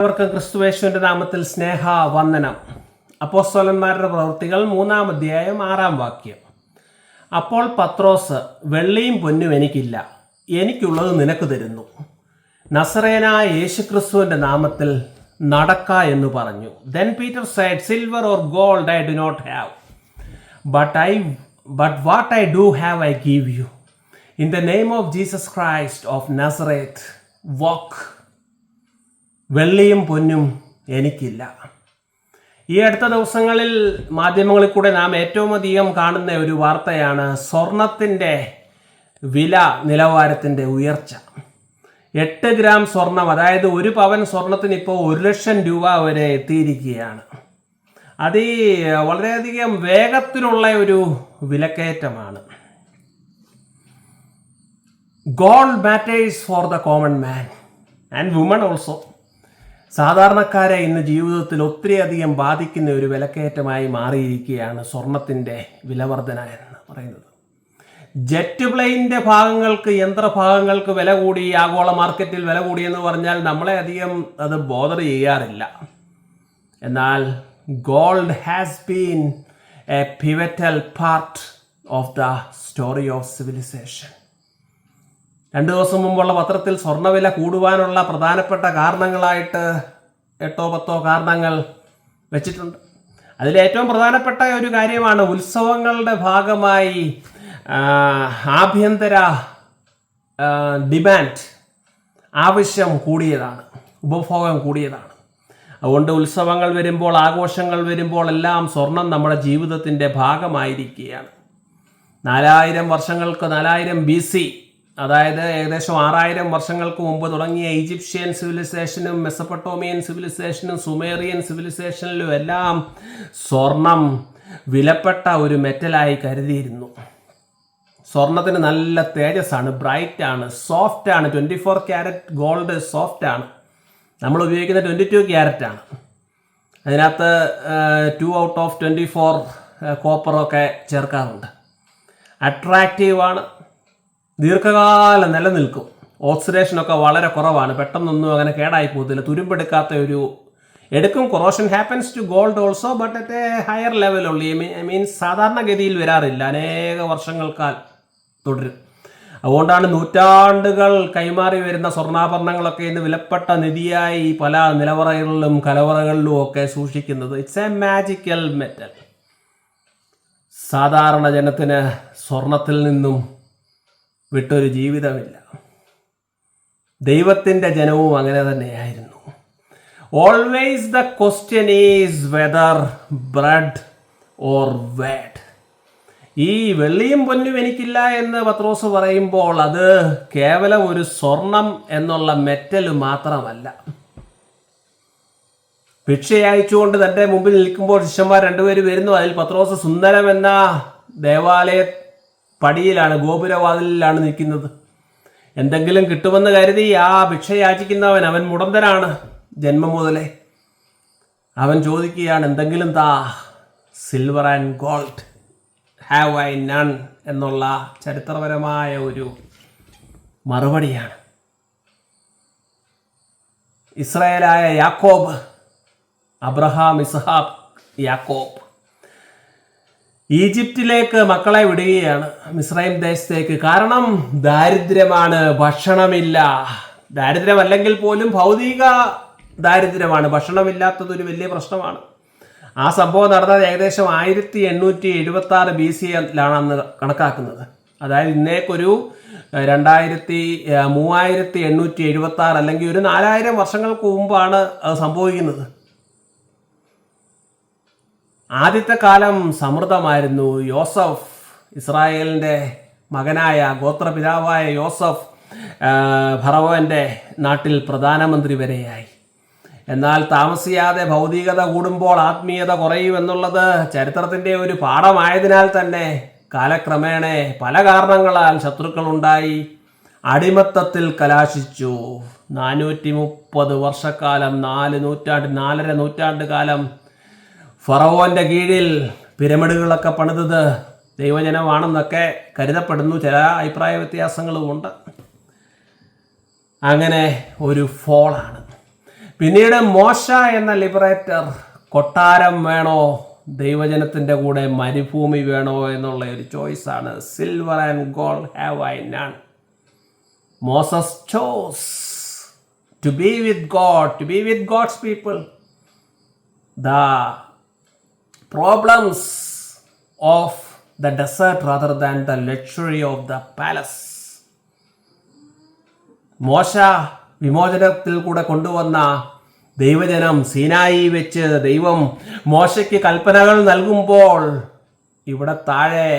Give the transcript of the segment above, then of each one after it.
എല്ലാവർക്കും ക്രിസ്തുവേശുവിന്റെ നാമത്തിൽ സ്നേഹ വന്ദനം അപ്പോസ്തലന്മാരുടെ പ്രവൃത്തികൾ മൂന്നാം അധ്യായം ആറാം വാക്യം. അപ്പോൾ പത്രോസ് വെള്ളിയും പൊന്നും എനിക്കില്ല. എനിക്കുള്ളത് നിനക്ക് തരുന്നു. നസറേനായ യേശുക്രിസ്തുവിന്റെ നാമത്തിൽ നടക്ക എന്ന് പറഞ്ഞു. Then Peter said silver or gold I do not have but I but what I do have I give you in the name of Jesus Christ of Nazareth, walk. വെള്ളിയും പൊന്നും എനിക്കില്ല. ഈ അടുത്ത ദിവസങ്ങളിൽ മാധ്യമങ്ങളിൽ കൂടെ നാം ഏറ്റവും അധികം കാണുന്ന ഒരു വാർത്തയാണ് സ്വർണത്തിന്റെ വില നിലവാരത്തിന്റെ ഉയർച്ച. എട്ട് ഗ്രാം സ്വർണം അതായത് ഒരു പവൻ സ്വർണത്തിന് ഇപ്പോൾ ഒരു ലക്ഷം രൂപ വരെ എത്തിയിരിക്കുകയാണ്. അത് വളരെയധികം വേഗത്തിലുള്ള ഒരു വിലക്കയറ്റമാണ്. Gold matters for the common man and woman also. സാധാരണക്കാരെ ഇന്ന് ജീവിതത്തിൽ ഒത്തിരിയധികം ബാധിക്കുന്ന ഒരു വിലക്കയറ്റമായി മാറിയിരിക്കുകയാണ് സ്വർണത്തിന്റെ വിലവർധന എന്ന് പറയുന്നത്. ജെറ്റ് പ്ലെയിനിന്റെ ഭാഗങ്ങൾക്ക് യന്ത്രഭാഗങ്ങൾക്ക് വില കൂടി ആഗോള മാർക്കറ്റിൽ വില കൂടി എന്ന് പറഞ്ഞാൽ നമ്മളെ അധികം അത് ബോധർ ചെയ്യാറില്ല. എന്നാൽ gold has been a pivotal part of the story of civilisation. രണ്ട് ദിവസം മുമ്പുള്ള പത്രത്തിൽ സ്വർണവില കൂടുവാനുള്ള പ്രധാനപ്പെട്ട കാരണങ്ങളായിട്ട് എട്ടോ പത്തോ കാരണങ്ങൾ വെച്ചിട്ടുണ്ട്. അതിൽ ഏറ്റവും പ്രധാനപ്പെട്ട ഒരു കാര്യമാണ് ഉത്സവങ്ങളുടെ ഭാഗമായി ആഭ്യന്തര ഡിമാൻഡ് ആവശ്യം കൂടിയതാണ് ഉപഭോഗം കൂടിയതാണ്. അതുകൊണ്ട് ഉത്സവങ്ങൾ വരുമ്പോൾ ആഘോഷങ്ങൾ വരുമ്പോൾ എല്ലാം സ്വർണം നമ്മുടെ ജീവിതത്തിന്റെ ഭാഗമായിരിക്കുകയാണ്. നാലായിരം വർഷങ്ങൾക്ക് നാലായിരം ബി സി അതായത് ഏകദേശം ആറായിരം വർഷങ്ങൾക്ക് മുമ്പ് തുടങ്ങിയ ഈജിപ്ഷ്യൻ സിവിലൈസേഷനും മെസ്സപ്പട്ടോമിയൻ സിവിലൈസേഷനും സുമേറിയൻ സിവിലൈസേഷനിലും എല്ലാം സ്വർണം വിലപ്പെട്ട ഒരു മെറ്റലായി കരുതിയിരുന്നു. സ്വർണത്തിന് നല്ല തേജസ്സാണ് ബ്രൈറ്റ് ആണ് സോഫ്റ്റ് ആണ് twenty four carat gold soft ആണ് നമ്മൾ ഉപയോഗിക്കുന്ന ട്വന്റി ടു ക്യാരറ്റ് ആണ് അതിനകത്ത് two out of twenty four കോപ്പറൊക്കെ ചേർക്കാറുണ്ട്. അട്രാക്റ്റീവാണ് ദീർഘകാലം നിലനിൽക്കും. ഓക്സിഡേഷനൊക്കെ വളരെ കുറവാണ്. പെട്ടെന്നൊന്നും അങ്ങനെ കേടായി പോകത്തില്ല. തുരുമ്പെടുക്കാത്ത ഒരു എടുക്കും. Corrosion happens to gold also but at a higher level ഉള്ളി മീൻസ് സാധാരണഗതിയിൽ വരാറില്ല. അനേക വർഷങ്ങൾക്കാൽ തുടരും. അതുകൊണ്ടാണ് നൂറ്റാണ്ടുകൾ കൈമാറി വരുന്ന സ്വർണാഭരണങ്ങളൊക്കെ ഇന്ന് വിലപ്പെട്ട നിധിയായി പല നിലവറകളിലും കലവറകളിലും ഒക്കെ സൂക്ഷിക്കുന്നത്. ഇറ്റ്സ് എ മാജിക്കൽ മെറ്റൽ സാധാരണ ജനത്തിന് സ്വർണത്തിൽ നിന്നും വിട്ടൊരു ജീവിതമില്ല. ദൈവത്തിന്റെ ജനവും അങ്ങനെ തന്നെയായിരുന്നു. Always the question is whether bread or word ഈ വെള്ളിയും പൊന്നും എനിക്കില്ല എന്ന് പത്രോസ് പറയുമ്പോൾ അത് കേവലം ഒരു സ്വർണം എന്നുള്ള മെറ്റൽ മാത്രമല്ല. ഭിക്ഷ അയച്ചുകൊണ്ട് തന്റെ മുമ്പിൽ നിൽക്കുമ്പോൾ ശിഷ്യന്മാർ രണ്ടുപേര് വരുന്നു. അതിൽ പത്രോസ് സുന്ദരം എന്ന ദേവാലയ പടിയിലാണ് ഗോപുരവാതിലിലാണ് നിൽക്കുന്നത്. എന്തെങ്കിലും കിട്ടുമെന്ന് കരുതി ആ ഭിക്ഷ യാചിക്കുന്നവൻ അവൻ മുടന്തനാണ് ജന്മം മുതലേ. അവൻ ചോദിക്കുകയാണ് എന്തെങ്കിലും താ silver and gold have I none എന്നുള്ള ചരിത്രപരമായ ഒരു മറുപടിയാണ്. ഇസ്രായേലായ യാക്കോബ് അബ്രഹാം ഇസ്ഹാബ് യാക്കോബ്. ഈജിപ്തിലേക്ക് മക്കളെ വിടുകയാണ്. മിസ്രൈം ദേശത്തേക്ക്. കാരണം ദാരിദ്ര്യമാണ് ഭക്ഷണമില്ല. ദാരിദ്ര്യമല്ലെങ്കിൽ പോലും ഭൗതിക ദാരിദ്ര്യമാണ്. ഭക്ഷണമില്ലാത്തത് ഒരു വലിയ പ്രശ്നമാണ്. ആ സംഭവം നടന്നത് ഏകദേശം ആയിരത്തി എണ്ണൂറ്റി എഴുപത്തി ആറ് ബി സി കണക്കാക്കുന്നത്. അതായത് ഇന്നേക്കൊരു രണ്ടായിരത്തി മൂവായിരത്തി എണ്ണൂറ്റി എഴുപത്തി ആറ് അല്ലെങ്കിൽ ഒരു നാലായിരം വർഷങ്ങൾക്ക് മുമ്പാണ് അത് സംഭവിക്കുന്നത്. ആദ്യത്തെ കാലം സമൃദ്ധമായിരുന്നു. യോസഫ് ഇസ്രായേലിന്റെ മകനായ ഗോത്രപിതാവായ യോസഫ് ഭറവന്റെ നാട്ടിൽ പ്രധാനമന്ത്രി വരെയായി. എന്നാൽ താമസിയാതെ ഭൗതികത കൂടുമ്പോൾ ആത്മീയത കുറയുമെന്നുള്ളത് ചരിത്രത്തിന്റെ ഒരു പാഠമായതിനാൽ തന്നെ കാലക്രമേണ പല കാരണങ്ങളാൽ ശത്രുക്കളുണ്ടായി. അടിമത്തത്തിൽ കലാശിച്ചു. നാനൂറ്റി മുപ്പത് വർഷക്കാലം നാല് നൂറ്റാണ്ട് നാലര നൂറ്റാണ്ട് കാലം ഫറവോന്റെ കീഴിൽ പിരമിഡുകളൊക്കെ പണിതത് ദൈവജനമാണെന്നൊക്കെ കരുതപ്പെടുന്നു. ചില അഭിപ്രായ വ്യത്യാസങ്ങളുമുണ്ട് അങ്ങനെ ഒരു ഫോളാണ്. പിന്നീട് മോശ എന്ന ലിബറേറ്റർ കൊട്ടാരം വേണോ? ദൈവജനത്തിന്റെ കൂടെ മരുഭൂമി വേണോ എന്നുള്ള ഒരു ചോയ്സാണ് silver and gold have I none Moses chose to be with God to be with God's people the problems of the desert rather than the luxury of the palace മോശ വിമോചനത്തിൽ കൂടെ കൊണ്ടുവന്ന ദൈവജനം സീനായി വെച്ച് ദൈവം മോശയ്ക്ക് കൽപ്പനകൾ നൽകുമ്പോൾ ഇവിടെ താഴെ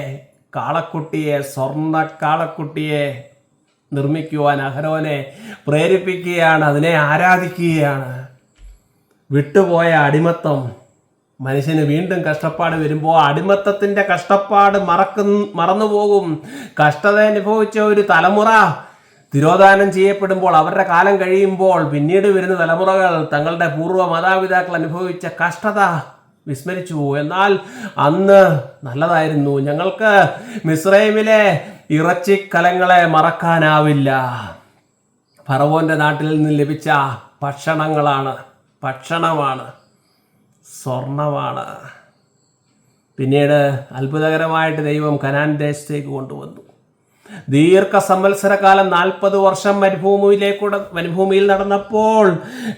കാളക്കുട്ടിയെ സ്വർണ കാളക്കുട്ടിയെ നിർമ്മിക്കുവാൻ അഹരോനെ പ്രേരിപ്പിക്കുകയാണ് അതിനെ ആരാധിക്കുകയാണ്. വിട്ടുപോയ അടിമത്തം മനുഷ്യന് വീണ്ടും കഷ്ടപ്പാട് വരുമ്പോൾ അടിമത്തത്തിന്റെ കഷ്ടപ്പാട് മറക്കു മറന്നുപോകും. കഷ്ടത അനുഭവിച്ച ഒരു തലമുറ തിരോധാനം ചെയ്യപ്പെടുമ്പോൾ അവരുടെ കാലം കഴിയുമ്പോൾ പിന്നീട് വരുന്ന തലമുറകൾ തങ്ങളുടെ പൂർവ മാതാപിതാക്കൾ അനുഭവിച്ച കഷ്ടത വിസ്മരിച്ചു. എന്നാൽ അന്ന് നല്ലതായിരുന്നു. ഞങ്ങൾക്ക് മിസ്രൈമിലെ ഇറച്ചിക്കലങ്ങളെ മറക്കാനാവില്ല. ഫറവോന്റെ നാട്ടിൽ നിന്ന് ലഭിച്ച ഭക്ഷണങ്ങളാണ് ഭക്ഷണമാണ്. സ്വർണമാണ്. പിന്നീട് അത്ഭുതകരമായിട്ട് ദൈവം കനാൻ ദേശത്തേക്ക് കൊണ്ടുവന്നു. ദീർഘ സംവത്സരകാലം നാൽപ്പത് വർഷം മരുഭൂമിയിലേക്കൂടെ മരുഭൂമിയിൽ നടന്നപ്പോൾ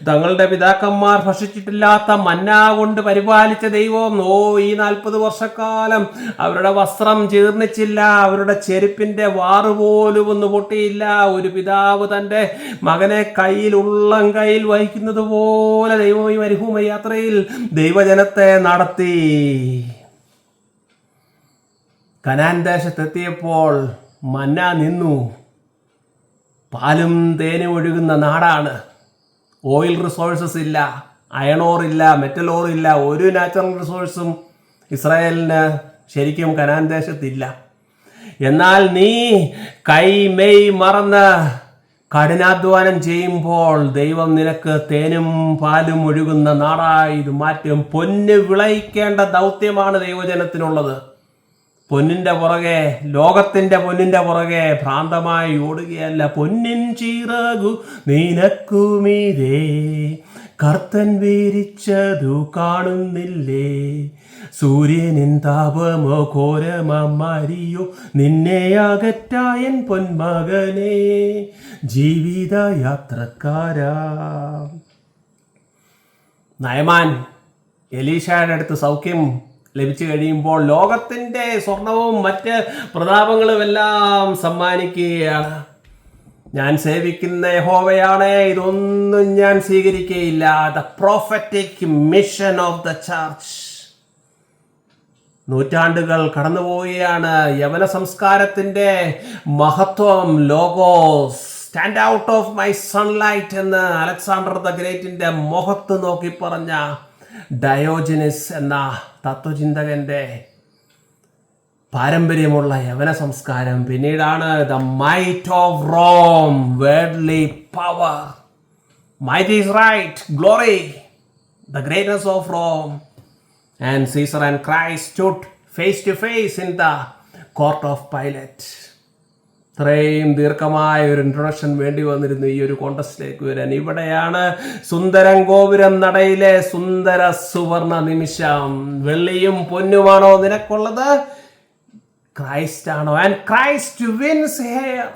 തങ്ങളുടെ പിതാക്കന്മാർ ഭക്ഷിച്ചിട്ടില്ലാത്ത മന്ന കൊണ്ട് പരിപാലിച്ച ദൈവം ഓ ഈ നാൽപ്പത് വർഷക്കാലം അവരുടെ വസ്ത്രം ജീർണിച്ചില്ല അവരുടെ ചെരുപ്പിന്റെ വാറുപോലും ഒന്ന് പൊട്ടിയില്ല. ഒരു പിതാവ് തന്റെ മകനെ കയ്യിൽ ഉള്ളം കയ്യിൽ വഹിക്കുന്നത് പോലെ ദൈവം ഈ മരുഭൂമി യാത്രയിൽ ദൈവജനത്തെ നടത്തി. കനാൻ ദേശത്തെത്തിയപ്പോൾ മന്ന നിന്നു. പാലും തേനും ഒഴുകുന്ന നാടാണ്. ഓയിൽ റിസോഴ്സസ് ഇല്ല അയണോർ ഇല്ല മെറ്റൽ ഓർ ഇല്ല ഒരു നാച്ചുറൽ റിസോഴ്സും ഇസ്രായേലിന് ശരിക്കും കനാൻ ദേശത്തില്ല. എന്നാൽ നീ കൈ മെയ് മറന്ന് കഠിനാധ്വാനം ചെയ്യുമ്പോൾ ദൈവം നിനക്ക് തേനും പാലും ഒഴുകുന്ന നാടായി ഇത് മാറ്റും. പൊന്ന് വിളയിക്കേണ്ട ദൗത്യമാണ് ദൈവജനത്തിനുള്ളത്. പൊന്നിന്റെ പുറകെ ലോകത്തിന്റെ പൊന്നിന്റെ പുറകെ ഭ്രാന്തമായി ഓടുകയല്ല. പൊന്നിൻ ചീറകു നിനക്കുമീതേ കർത്തൻ വീരിച്ചതു കാണുന്നില്ലേ? സൂര്യനിൻ താപമോ ഘോരമരിയോ നിന്നെ അകറ്റായൻ പൊന്മകനെ ജീവിത യാത്രക്കാരാ നയമാൻ എലീഷയുടെ അടുത്ത് സൗഖ്യം ലഭിച്ചു കഴിയുമ്പോൾ ലോകത്തിന്റെ സ്വർണവും മറ്റ് പ്രതാപങ്ങളും എല്ലാം സമ്മാനിക്കുകയാണ്. ഞാൻ സേവിക്കുന്ന യഹോവയാണ് ഇതൊന്നും ഞാൻ സ്വീകരിക്കുകയില്ല. The prophetic mission of the church നൂറ്റാണ്ടുകൾ കടന്നുപോവുകയാണ്. യവന സംസ്കാരത്തിന്റെ മഹത്വം logos. Stand out of my sunlight എന്ന് അലക്സാണ്ടർ ദ ഗ്രേറ്റിന്റെ മുഖത്ത് നോക്കി പറഞ്ഞ ഡയോജനിസ് എന്ന തത്വചിന്തകന്റെ പാരമ്പര്യമുള്ള യവന സംസ്കാരം പിന്നീടാണ് the might of Rome worldly power might is right glory the greatness of Rome and Caesar and Christ face to face in the court of Pilate ഇത്രയും ദീർഘമായ ഒരു ഇൻട്രൊഡക്ഷൻ വേണ്ടി വന്നിരുന്നു ഈ ഒരു കോണ്ടസ്റ്റിലേക്ക് വരാൻ. ഇവിടെയാണ് സുന്ദരം ഗോപുരം നടയിലെ സുന്ദര സുവർണ നിമിഷം. വെള്ളിയും പൊന്നുമാണോ നിനക്കുള്ളത്? ക്രൈസ്റ്റ് ആണോ? ആൻഡ് ക്രൈസ്റ്റ് വിൻസ് ഹെയർ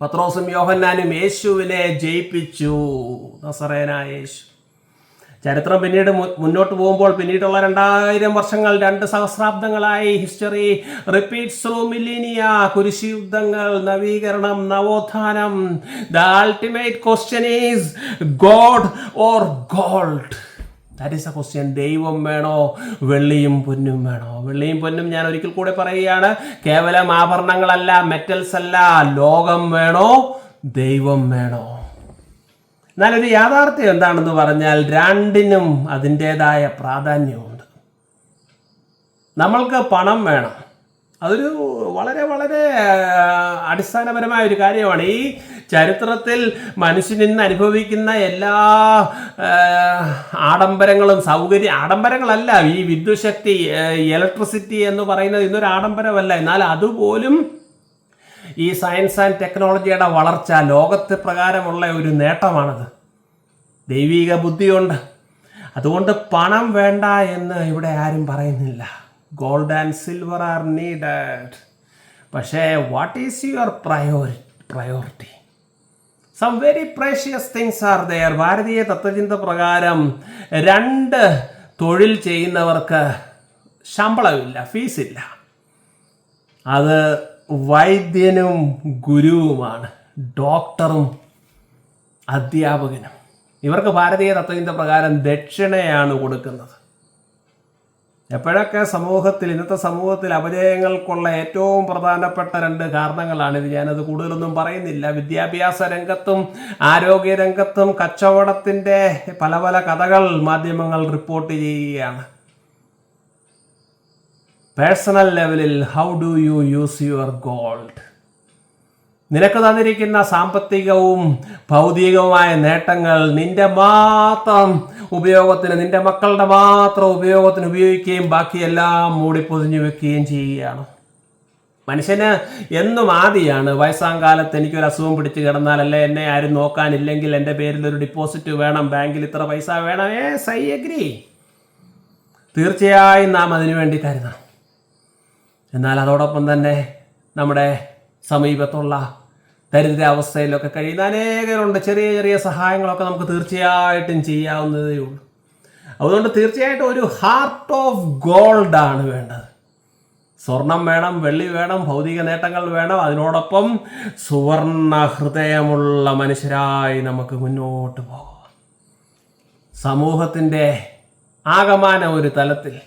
പത്രോസും യോഹന്നാനും യേശുവിനെ ജയിപ്പിച്ചു. നസറേനായ യേശു. ചരിത്രം പിന്നീട് മുന്നോട്ട് പോകുമ്പോൾ പിന്നീടുള്ള രണ്ടായിരം വർഷങ്ങൾ രണ്ട് സഹസ്രാബ്ദങ്ങളായി ഹിസ്റ്ററി റിപ്പീറ്റ്സ് ത്രൂ മില്ലിനിയ കുരിശി യുദ്ധങ്ങൾ നവീകരണം നവോത്ഥാനം. The ultimate question is God or gold that is a question ദൈവം വേണോ? വെള്ളിയും പൊന്നും വേണോ? വെള്ളിയും പൊന്നും ഞാൻ ഒരിക്കൽ കൂടെ പറയുകയാണ്. കേവലം ആഭരണങ്ങളല്ല മെറ്റൽസ് അല്ല. ലോകം വേണോ? ദൈവം വേണോ? എന്നാൽ ഒരു യാഥാർത്ഥ്യം എന്താണെന്ന് പറഞ്ഞാൽ രണ്ടിനും അതിന്റേതായ പ്രാധാന്യമുണ്ട്. നമ്മൾക്ക് പണം വേണം. അതൊരു വളരെ വളരെ അടിസ്ഥാനപരമായ ഒരു കാര്യമാണ്. ഈ ചരിത്രത്തിൽ മനുഷ്യൻ ഇന്ന് അനുഭവിക്കുന്ന എല്ലാ ആഡംബരങ്ങളും സൗകര്യ ആഡംബരങ്ങളല്ല. ഈ വിദ്യുശക്തി ഇലക്ട്രിസിറ്റി എന്ന് പറയുന്നത് ഇന്നൊരു ആഡംബരമല്ല. എന്നാൽ അതുപോലും ഈ സയൻസ് ആൻഡ് ടെക്നോളജിയുടെ വളർച്ച ലോകത്ത് പ്രകാരമുള്ള ഒരു നേട്ടമാണത്. ദൈവിക ബുദ്ധിയുണ്ട്. അതുകൊണ്ട് പണം വേണ്ട എന്ന് ഇവിടെ ആരും പറയുന്നില്ല. Gold and silver are needed പക്ഷേ what is your prior priority some very precious things are there ഭാരതീയ തത്വചിന്ത പ്രകാരം രണ്ട് തൊഴിൽ ചെയ്യുന്നവർക്ക് ശമ്പളമില്ല ഫീസില്ല അത് വൈദ്യനും ഗുരുവുമാണ് ഡോക്ടറും അധ്യാപകനും. ഇവർക്ക് ഭാരതീയ തത്വചിന്ത പ്രകാരം ദക്ഷിണയാണ് കൊടുക്കുന്നത്. എപ്പോഴൊക്കെ സമൂഹത്തിൽ ഇന്നത്തെ സമൂഹത്തിൽ അപജയങ്ങൾക്കുള്ള ഏറ്റവും പ്രധാനപ്പെട്ട രണ്ട് കാരണങ്ങളാണിത് ഞാനത് കൂടുതലൊന്നും പറയുന്നില്ല. വിദ്യാഭ്യാസ രംഗത്തും ആരോഗ്യ രംഗത്തും കച്ചവടത്തിന്റെ പല പല കഥകൾ മാധ്യമങ്ങൾ റിപ്പോർട്ട് ചെയ്യുകയാണ്. പേഴ്സണൽ ലെവലിൽ how do you use your gold നിനക്ക് തന്നിരിക്കുന്ന സാമ്പത്തികവും ഭൗതികവുമായ നേട്ടങ്ങൾ നിന്റെ മാത്രം ഉപയോഗത്തിന് നിന്റെ മക്കളുടെ മാത്രം ഉപയോഗത്തിന് ഉപയോഗിക്കുകയും ബാക്കിയെല്ലാം മൂടിപ്പൊതിഞ്ഞു വെക്കുകയും ചെയ്യുകയാണ്. മനുഷ്യന് എന്നും ആദിയാണ്. വയസ്സാം കാലത്ത് എനിക്കൊരു അസുഖം പിടിച്ച് കിടന്നാൽ അല്ലെ എന്നെ ആരും നോക്കാനില്ലെങ്കിൽ എന്റെ പേരിൽ ഒരു ഡിപ്പോസിറ്റ് വേണം ബാങ്കിൽ ഇത്ര പൈസ വേണം. ഏ സൈ അഗ്രി തീർച്ചയായും നാം അതിനു വേണ്ടി കരുതണം. എന്നാൽ അതോടൊപ്പം തന്നെ നമ്മുടെ സമീപത്തുള്ള ദരിദ്രാവസ്ഥയിലൊക്കെ കഴിയുന്ന അനേകരുണ്ട് ചെറിയ ചെറിയ സഹായങ്ങളൊക്കെ നമുക്ക് തീർച്ചയായിട്ടും ചെയ്യാവുന്നതേ ഉള്ളൂ. അതുകൊണ്ട് തീർച്ചയായിട്ടും ഒരു ഹാർട്ട് ഓഫ് ഗോൾഡാണ് വേണ്ടത്. സ്വർണം വേണം വെള്ളി വേണം ഭൗതിക നേട്ടങ്ങൾ വേണം. അതിനോടൊപ്പം സുവർണ ഹൃദയമുള്ള മനുഷ്യരായി നമുക്ക് മുന്നോട്ട് പോകാം. സമൂഹത്തിന്റെ ആകമാന ഒരു തലത്തിൽ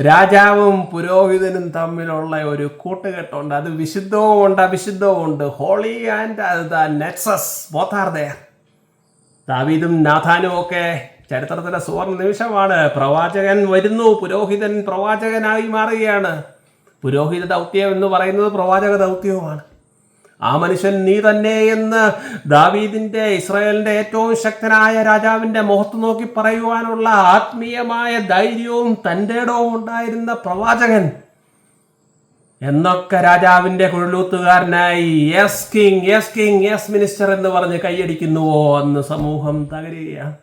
രാജാവും പുരോഹിതനും തമ്മിലുള്ള ഒരു കൂട്ടുകെട്ടുണ്ട്. അത് വിശുദ്ധവും ഉണ്ട് അവിശുദ്ധവും ഉണ്ട് holy and the nexus both are ദാവീദും നാഥാനും ഒക്കെ ചരിത്രത്തിലെ സുവർണ നിമിഷമാണ്. പ്രവാചകൻ വരുന്നു. പുരോഹിതൻ പ്രവാചകനായി മാറുകയാണ്. പുരോഹിത ദൗത്യം എന്ന് പറയുന്നത് പ്രവാചക ദൗത്യവുമാണ്. ആ മനുഷ്യൻ നീ തന്നെ എന്ന് ദാവീദിന്റെ ഇസ്രായേലിന്റെ ഏറ്റവും ശക്തനായ രാജാവിന്റെ മുഖത്ത് നോക്കി പറയുവാനുള്ള ആത്മീയമായ ധൈര്യവും തന്റെ ഇടവും ഉണ്ടായിരുന്ന പ്രവാചകൻ. എന്നൊക്കെ രാജാവിന്റെ കുഴലൂത്തുകാരനായി yes king yes king yes minister എന്ന് പറഞ്ഞ് കൈയടിക്കുന്നുവോ അന്ന് സമൂഹം തകരുകയാണ്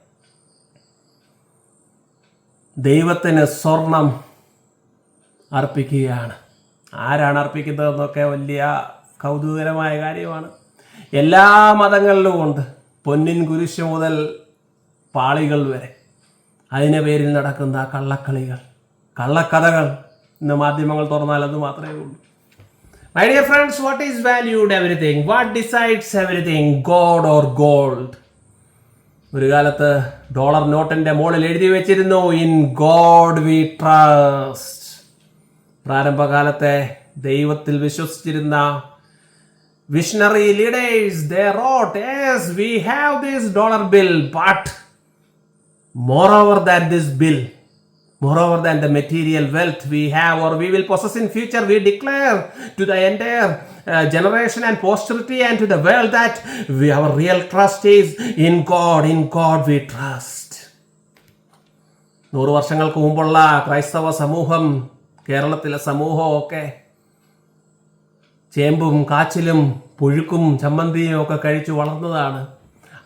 ദൈവത്തിന് സ്വർണം അർപ്പിക്കുകയാണ്. ആരാണ് അർപ്പിക്കുന്നതെന്നൊക്കെ വലിയ കൗതുകരമായ കാര്യമാണ്. എല്ലാ മതങ്ങളിലും ഉണ്ട്. പൊന്നിൻ കുരിശ് മുതൽ പാളികൾ വരെ. അതിന്റെ പേരിൽ നടക്കുന്ന കള്ളക്കളികൾ കള്ളക്കഥകൾ ഇന്ന് മാധ്യമങ്ങൾ തുറന്നാൽ അത് മാത്രമേ ഉള്ളൂ. My dear friends what is valued everything what decides everything God or gold ഒരു കാലത്ത് ഡോളർ നോട്ടിന്റെ മുകളിൽ എഴുതി വെച്ചിരുന്നു ഇൻ ഗോഡ് വി ട്രസ്റ്റ് പ്രാരംഭകാലത്തെ ദൈവത്തിൽ വിശ്വസിച്ചിരുന്ന Visionary leaders they wrote yes we have this dollar bill but moreover than this bill Moreover than the material wealth we have or we will possess in future, we declare to the entire uh, generation and posterity and to the world that we, our real trust is in God. In God we trust. നൂറ് വർഷങ്ങൾക്ക് മുമ്പുള്ള ക്രൈസ്തവ സമൂഹം കേരളത്തിലെ സമൂഹമൊക്കെ ചേമ്പും കാച്ചിലും പുഴുക്കും ചമ്മന്തിയും ഒക്കെ കഴിച്ചു വളർന്നതാണ്.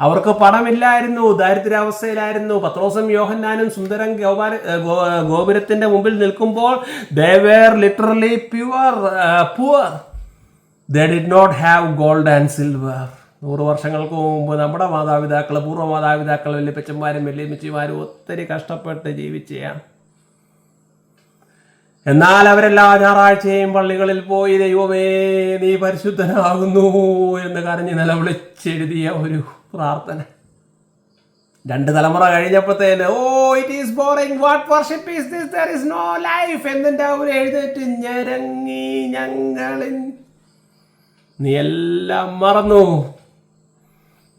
അവർക്ക് പണമില്ലായിരുന്നു ദാരിദ്ര്യാവസ്ഥയിലായിരുന്നു. പത്രോസും യോഹന്നാനും സുന്ദരം ഗോപാല ഗോപുരത്തിന്റെ മുമ്പിൽ നിൽക്കുമ്പോൾ they literally pure poor they did not have gold and silver നൂറ് വർഷങ്ങൾക്ക് മുമ്പ് നമ്മുടെ മാതാപിതാക്കൾ പൂർവ മാതാപിതാക്കൾ വല്യപ്പച്ചന്മാരും വല്യമ്മച്ചിമാരും ഒത്തിരി കഷ്ടപ്പെട്ട് ജീവിച്ചയാണ്. എന്നാൽ അവരെല്ലാ ഞായറാഴ്ചയും പള്ളികളിൽ പോയി ദൈവമേ നീ പരിശുദ്ധനാകുന്നു എന്ന് കരഞ്ഞ് നിലവിളിച്ചെഴുതിയ ഒരു പ്രാർത്ഥന. രണ്ട് തലമുറ കഴിഞ്ഞപ്പോഴത്തേന് ഓ it is boring what worship is this there is no life എന്നിന്റെ അവർ എഴുന്നേറ്റ് ഞരങ്ങി ഞങ്ങളിൽ. നീ എല്ലാം മറന്നു.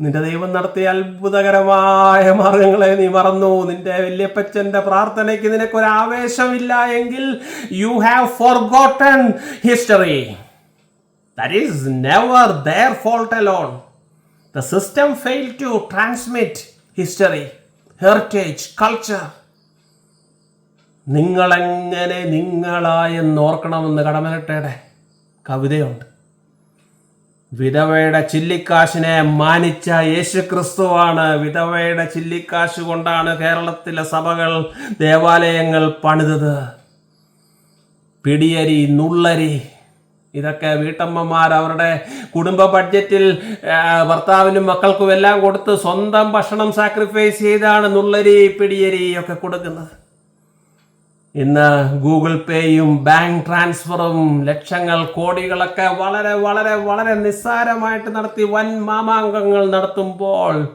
നിന്റെ ദൈവം നടത്തിയ അത്ഭുതകരമായ മാർഗങ്ങളെ നീ മറന്നു. നിന്റെ വല്യപ്പച്ചന്റെ പ്രാർത്ഥനയ്ക്ക് നിനക്കൊരു ആവേശമില്ല എങ്കിൽ you have forgotten history these never their fault alone the system fail to transmit history heritage culture നിങ്ങളെങ്ങനെ നിങ്ങളായെന്ന് ഓർക്കണമെന്ന് കടമനട്ടയുടെ കവിതയുണ്ട്. വിധവയുടെ ചില്ലിക്കാശിനെ മാനിച്ച യേശു ക്രിസ്തുവാണ് വിധവയുടെ ചില്ലിക്കാശ് കൊണ്ടാണ് കേരളത്തിലെ സഭകൾ ദേവാലയങ്ങൾ പണിതത്. പിടിയരി നുള്ളരി ഇതൊക്കെ വീട്ടമ്മമാർ അവരുടെ കുടുംബ ബഡ്ജറ്റിൽ ഭർത്താവിനും മക്കൾക്കും എല്ലാം കൊടുത്ത് സ്വന്തം ഭക്ഷണം സാക്രിഫൈസ് ചെയ്താണ് നുള്ളരി പിടിയരി ഒക്കെ കൊടുക്കുന്നത്. ഇന്ന് ഗൂഗിൾ പേയും ബാങ്ക് ട്രാൻസ്ഫറും ലക്ഷങ്ങൾ കോടികളൊക്കെ വളരെ വളരെ വളരെ നിസ്സാരമായിട്ട് നടത്തി വൻ മാമാങ്കങ്ങൾ നടത്തുമ്പോൾ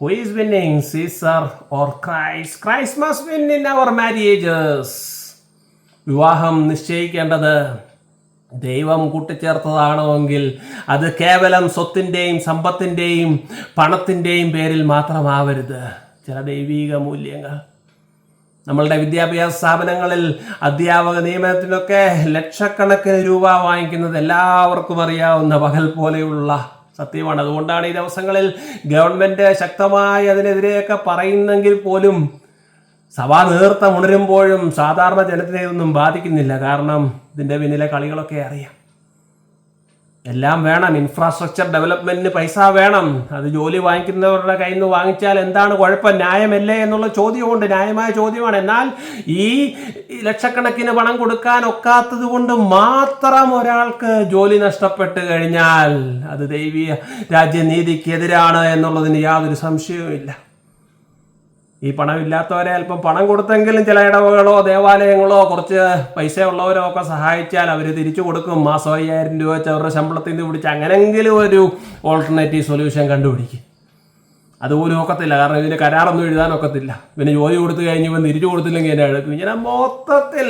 who winning Caesar or Christ must win in our marriages വിവാഹം നിശ്ചയിക്കേണ്ടത് ദൈവം കൂട്ടിച്ചേർത്തതാണോ അത് കേവലം സ്വത്തിന്റെയും സമ്പത്തിന്റെയും പണത്തിന്റെയും പേരിൽ മാത്രമാവരുത്. ചില ദൈവീക മൂല്യങ്ങൾ നമ്മളുടെ വിദ്യാഭ്യാസ സ്ഥാപനങ്ങളിൽ അധ്യാപക നിയമനത്തിനൊക്കെ ലക്ഷക്കണക്കിന് രൂപ വാങ്ങിക്കുന്നത് എല്ലാവർക്കും അറിയാവുന്ന പകൽ പോലെയുള്ള സത്യമാണ്. അതുകൊണ്ടാണ് ഈ ദിവസങ്ങളിൽ ഗവൺമെന്റ് ശക്തമായി അതിനെതിരെയൊക്കെ പറയുന്നെങ്കിൽ പോലും സഭാ നേതൃത്വം ഉണരുമ്പോഴും സാധാരണ ജനത്തിനെ ഇതൊന്നും ബാധിക്കുന്നില്ല. കാരണം ഇതിന്റെ പിന്നിലെ കളികളൊക്കെ അറിയാം. എല്ലാം വേണം. ഇൻഫ്രാസ്ട്രക്ചർ ഡെവലപ്മെന്റിന് പൈസ വേണം. അത് ജോലി വാങ്ങിക്കുന്നവരുടെ കയ്യിൽ നിന്ന് വാങ്ങിച്ചാൽ എന്താണ് കുഴപ്പം? ന്യായമല്ലേ എന്നുള്ള ചോദ്യമുണ്ട്. ന്യായമായ ചോദ്യമാണ്. എന്നാൽ ഈ ലക്ഷക്കണക്കിന് പണം കൊടുക്കാൻ ഒക്കാത്തത് കൊണ്ട് മാത്രം ഒരാൾക്ക് ജോലി നഷ്ടപ്പെട്ട് കഴിഞ്ഞാൽ അത് ദൈവീയ രാജ്യനീതിക്കെതിരാണ് എന്നുള്ളതിന് യാതൊരു സംശയവുമില്ല. ഈ പണം ഇല്ലാത്തവരെ അല്പം പണം കൊടുത്തെങ്കിലും ചില ഇടവകളോ ദേവാലയങ്ങളോ കുറച്ച് പൈസ ഉള്ളവരോ ഒക്കെ സഹായിച്ചാൽ അവർ തിരിച്ചു കൊടുക്കും. മാസം അയ്യായിരം രൂപ വെച്ച് അവരുടെ ശമ്പളത്തിൽ നിന്ന് പിടിച്ച് അങ്ങനെങ്കിലും ഒരു ഓൾട്ടർനേറ്റീവ് സൊല്യൂഷൻ കണ്ടുപിടിക്കും. അതുപോലും ഒക്കത്തില്ല. കാരണം ഇതിന് കരാറൊന്നും എഴുതാൻ ഒക്കത്തില്ല പിന്നെ ജോലി കൊടുത്തു കഴിഞ്ഞ് ഇവൻ തിരിച്ചു കൊടുത്തില്ലെങ്കിൽ എന്നെ എടുക്കും ഇങ്ങനെ മൊത്തത്തിൽ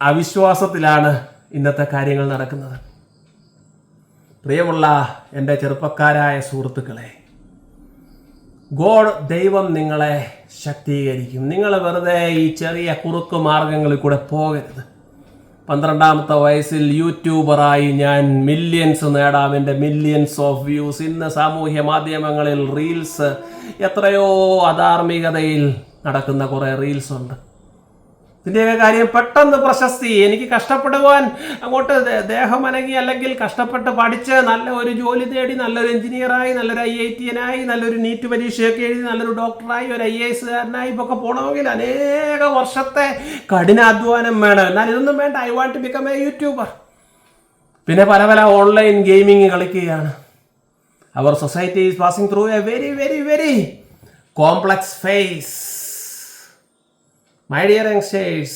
അവിശ്വാസത്തിലാണ് ഇന്നത്തെ കാര്യങ്ങൾ നടക്കുന്നത്. പ്രിയമുള്ള എന്റെ ചെറുപ്പക്കാരായ സുഹൃത്തുക്കളെ ഗോഡ് ദൈവം നിങ്ങളെ ശക്തീകരിക്കും. നിങ്ങൾ വെറുതെ ഈ ചെറിയ കുറുക്ക് മാർഗങ്ങളിൽ കൂടെ പോകരുത്. പന്ത്രണ്ടാമത്തെ വയസ്സിൽ യൂട്യൂബറായി ഞാൻ മില്യൻസ് നേടാം. എന്റെ മില്യൻസ് ഓഫ് വ്യൂസ് ഇന്ന് സാമൂഹ്യ മാധ്യമങ്ങളിൽ റീൽസ് എത്രയോ അധാർമികതയിൽ നടക്കുന്ന കുറേ റീൽസ് ഉണ്ട്. ഇതിന്റെയൊക്കെ കാര്യം പെട്ടെന്ന് പ്രശസ്തി. എനിക്ക് കഷ്ടപ്പെടുവാൻ അങ്ങോട്ട് ദേഹം അനങ്ങി അല്ലെങ്കിൽ കഷ്ടപ്പെട്ട് പഠിച്ച് നല്ല ഒരു ജോലി തേടി നല്ലൊരു എഞ്ചിനീയറായി നല്ലൊരു ഐ ഐ ടിയനായി നല്ലൊരു നീറ്റ് പരീക്ഷയൊക്കെ എഴുതി നല്ലൊരു ഡോക്ടറായി ഒരു ഐ എ എസുകാരനായി ഇപ്പോൾ ഒക്കെ പോകണമെങ്കിൽ അനേക വർഷത്തെ കഠിനാധ്വാനം വേണം. എന്നാൽ ഇതൊന്നും വേണ്ട. I want to become a YouTuber പിന്നെ പല പല ഓൺലൈൻ ഗെയിമിങ് കളിക്കുകയാണ്. Our society is passing through a very very very complex phase My dear youngsters,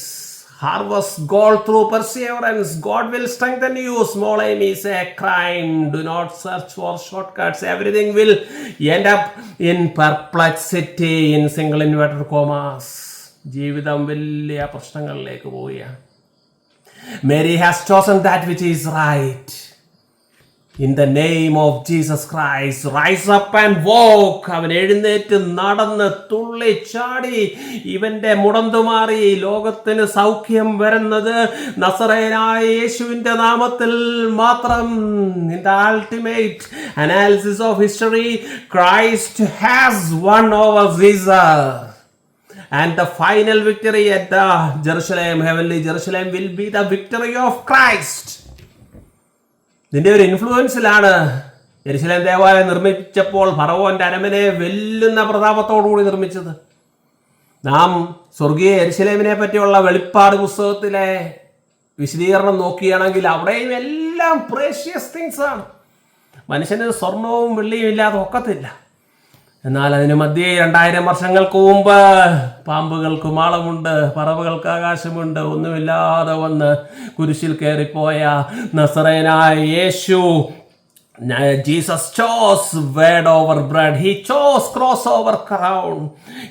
harvest gold through perseverance. God will strengthen you. Small aim is a crime. Do not search for shortcuts. Everything will end up in perplexity in single inverted commas. ജീവിതം വലിയ പ്രശ്നങ്ങളിലേക്ക് പോവുകയാണ് Mary has chosen that which is right in the name of Jesus Christ rise up and walk അവൻ എഴുന്നേറ്റ് നടന്ന് തുള്ളി ചാടി ഇവന്റെ മുടന്തുമാറി ലോകത്തിന് സൗഖ്യം വരുന്നത് നസറേനായ യേശുവിന്റെ നാമത്തിൽ മാത്രം. In the ultimate analysis of history Christ has won over Caesar and the final victory at the Jerusalem heavenly Jerusalem will be the victory of Christ. നിന്റെ ഒരു ഇൻഫ്ലുവൻസിലാണ് ജെറുസലേം ദേവാലയം നിർമ്മിച്ചപ്പോൾ ഫറവോന്റെ അരമനെ വെല്ലുന്ന പ്രതാപത്തോടുകൂടി നിർമ്മിച്ചത്. നാം സ്വർഗീയ എരിശിലേമിനെ പറ്റിയുള്ള വെളിപ്പാട് പുസ്തകത്തിലെ വിശദീകരണം നോക്കുകയാണെങ്കിൽ അവിടെയും എല്ലാം പ്രേഷ്യസ് തിങ്സ് ആണ്. മനുഷ്യന് സ്വർണവും വെള്ളിയും ഇല്ലാതെ ഒക്കത്തില്ല. എന്നാൽ അതിനു മധ്യേ രണ്ടായിരം വർഷങ്ങൾക്ക് മുമ്പ് പാമ്പുകൾക്ക് മാളമുണ്ട് പറവകൾക്ക് ആകാശമുണ്ട് ഒന്നുമില്ലാതെ വന്ന് കുരിശിൽ കയറിപ്പോയ നസറേനായ യേശു Jesus chose word over bread. He chose cross over crown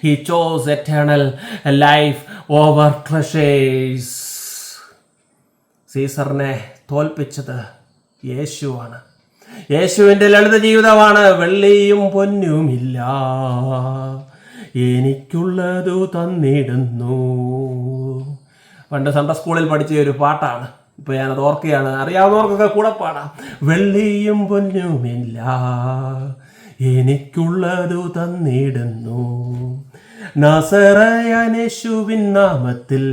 he chose eternal life over treasures സീസറിനെ തോൽപ്പിച്ചത് യേശുവാണ്. യേശുവിന്റെ ലളിത ജീവിതമാണ്. വെള്ളിയും പൊന്നുമില്ല എനിക്കുള്ളതു തന്നിടുന്നു. പണ്ട് സൺഡേ സ്കൂളിൽ പഠിച്ച ഒരു പാട്ടാണ്. ഇപ്പോൾ ഞാനത് ഓർക്കുകയാണ്. അറിയാവുന്നവർക്കൊക്കെ കൂടെ പാടാം. വെള്ളിയും പൊന്നുമില്ല എനിക്കുള്ളതു തന്നിടുന്നു. നസറയനേശുവിൻ നാമത്തിൽ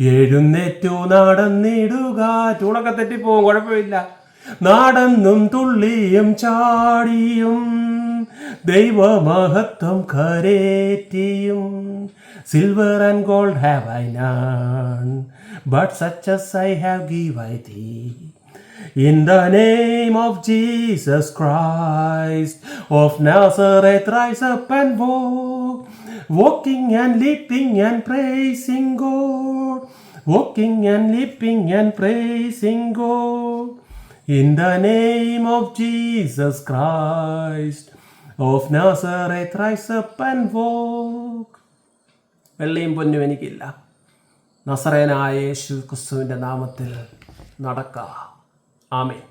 എഴുന്നേറ്റു നടന്നിടുക. ചൂടൊക്കെ തെറ്റിപ്പോവും. കുഴപ്പമില്ല. നാടന്നും തുള്ളിയും ചാടിയും ദൈവമഹത്വം കരേറ്റിയും silver and gold have I none but such as I have give I thee In the name of Jesus Christ of Nazareth, rise up and walk, walking and leaping and praising God, walking and leaping and praising God. In the name of Jesus Christ of Nazareth, rise up and walk. വെള്ളിയും പൊന്നും എനിക്കില്ല നസറേനായ യേശു ക്രിസ്തുവിന്റെ നാമത്തിൽ നടക്കുക ആമേൻ